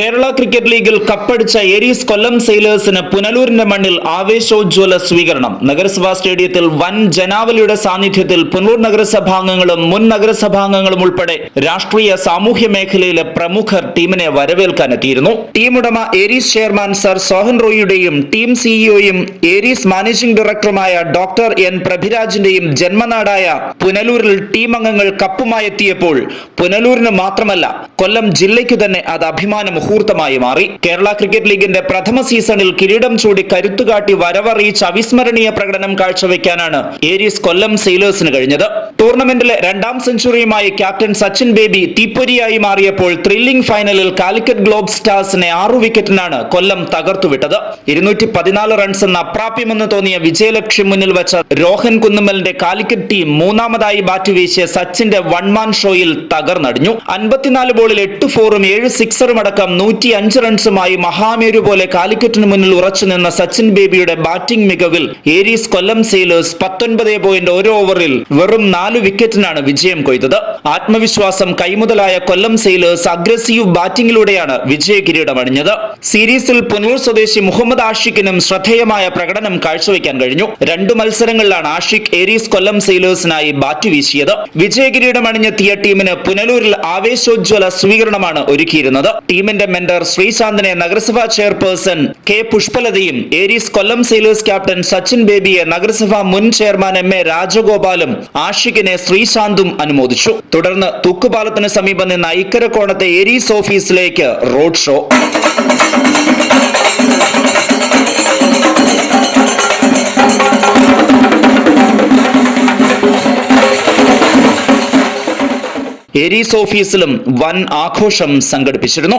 Kerala cricket ലീഗിൽ കപ്പടിച്ച എരീസ് കൊല്ലം സെയിലേഴ്സിന് പുനലൂരിന്റെ മണ്ണിൽ ആവേശോജ്വല സ്വീകരണം. നഗരസഭാ സ്റ്റേഡിയത്തിൽ വൻ ജനാവലിയുടെ സാന്നിധ്യത്തിൽ പുനലൂർ നഗരസഭാംഗങ്ങളും മുൻ നഗരസഭാംഗങ്ങളും ഉൾപ്പെടെ രാഷ്ട്രീയ സാമൂഹ്യ മേഖലയിലെ പ്രമുഖർ ടീമിനെ വരവേൽക്കാനെത്തിയിരുന്നു ടീം ഉടമ എരീസ് ചെയർമാൻ സർ സോഹൻ റോയിയുടെയും ടീം സിഇഒയും എരീസ് മാനേജിംഗ് ഡയറക്ടറുമായ ഡോക്ടർ എൻ പ്രഭിരാജിന്റെയും ജന്മനാടായ പുനലൂരിൽ ടീം അംഗങ്ങൾ കപ്പുമായെത്തിയപ്പോൾ പുനലൂരിന് മാത്രമല്ല കൊല്ലം ജില്ലയ്ക്കു തന്നെ അത് അഭിമാന മുഹൂർത്തമായി മാറി. കേരള ക്രിക്കറ്റ് ലീഗിന്റെ പ്രഥമ സീസണിൽ കിരീടം ചൂടി കരുത്തുകാട്ടി വരവറിയിച്ച് അവിസ്മരണീയ പ്രകടനം കാഴ്ചവെക്കാനാണ് ഏരീസ് കൊല്ലം സെയിലേഴ്സിന് കഴിഞ്ഞത്. ടൂർണമെന്റിലെ രണ്ടാം സെഞ്ചുറിയുമായി ക്യാപ്റ്റൻ സച്ചിൻ ബേബി തീപ്പൊരിയായി മാറിയപ്പോൾ ത്രില്ലിംഗ് ഫൈനലിൽ കാലിക്കറ്റ് ഗ്ലോബ് സ്റ്റാർസിനെ ആറു വിക്കറ്റിനാണ് കൊല്ലം തകർത്തുവിട്ടത്. ഇരുന്നൂറ്റി പതിനാല് റൺസ് എന്ന അപ്രാപ്യമെന്ന് തോന്നിയ വിജയലക്ഷ്യം മുന്നിൽ വെച്ച രോഹൻ കുന്നുമലിന്റെ കാലിക്കറ്റ് ടീം മൂന്നാമതായി ബാറ്റ് വീശിയ സച്ചിന്റെ വൺമാൻ ഷോയിൽ തകർന്നടിഞ്ഞു. അൻപത്തിനാല് ബോളിൽ എട്ട് ഫോറും ഏഴ് സിക്സറും അടക്കം നൂറ്റി അഞ്ച് റൺസുമായി മഹാമേരു പോലെ കാലിക്കറ്റിന് മുന്നിൽ ഉറച്ചു നിന്ന സച്ചിൻ ബേബിയുടെ ബാറ്റിംഗ് മികവിൽ ഏരീസ് കൊല്ലം സെയിലേഴ്സ് പത്തൊൻപത് പോയിന്റ് ഓരോ ഓവറിൽ വെറും നാല് വിക്കറ്റിനാണ് വിജയം കൊയ്തത്. ആത്മവിശ്വാസം കൈമുതലായ കൊല്ലം സെയിലേഴ്സ് അഗ്രസീവ് ബാറ്റിംഗിലൂടെയാണ് വിജയ കിരീടം അണിഞ്ഞത് സീരീസിൽ പുനൂർ സ്വദേശി മുഹമ്മദ് ആഷിഖിനും ശ്രദ്ധേയമായ പ്രകടനം കാഴ്ചവെക്കാൻ കഴിഞ്ഞു. രണ്ടു മത്സരങ്ങളിലാണ് ആഷിഖ് ഏരീസ് കൊല്ലം സെയിലേഴ്സിനായി ബാറ്റ് വീശിയത്. വിജയ കിരീടം അണിഞ്ഞെത്തിയ ടീമിന് പുനലൂരിൽ ആവേശോജ്വല സ്വീകരണമാണ് ഒരുക്കിയിരുന്നത്. ടീമിന്റെ മെന്റർ ശ്രീശാന്തിനെ നഗരസഭാ chairperson K പുഷ്പലതയും Aries Kollam Sailors captain Sachin ബേബിയെ നഗരസഭാ മുൻ ചെയർമാൻ എം എ രാജഗോപാലും ആഷിഖിനെ ശ്രീശാന്തും അനുമോദിച്ചു. തുടർന്ന് തൂക്കുപാലത്തിന് സമീപം നിന്ന് ഐക്കരക്കോണത്തെ എരീസ് ഓഫീസിലേക്ക് റോഡ് ഷോ എരീസ് ഓഫീസിലും വൻ ആഘോഷം സംഘടിപ്പിച്ചിരുന്നു